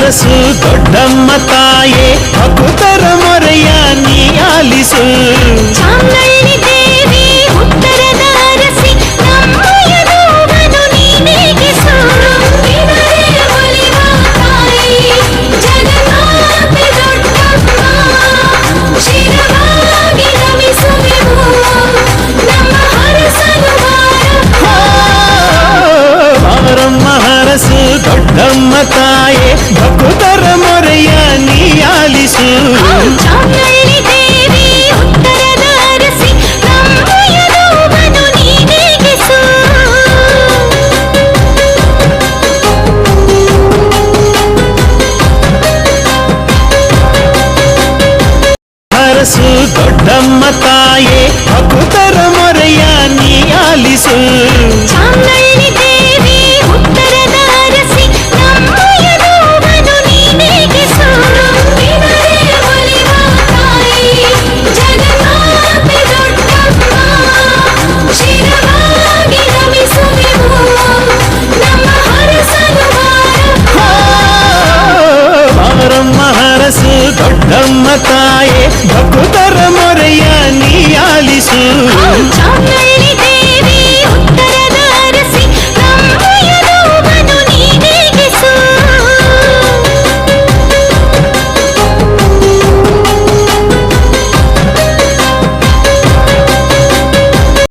அரசு ದೊಡ್ಡಮ್ಮ ತಾಯೇ ನಮ್ಮ ತಾಯೇ ಭಕ್ತರ ಮೊರೆಯ ನೀಯಾಲಿಸು ಹರಸು ದೊಡ್ಡಮ್ಮ బ్రహ్మతాయే భకుత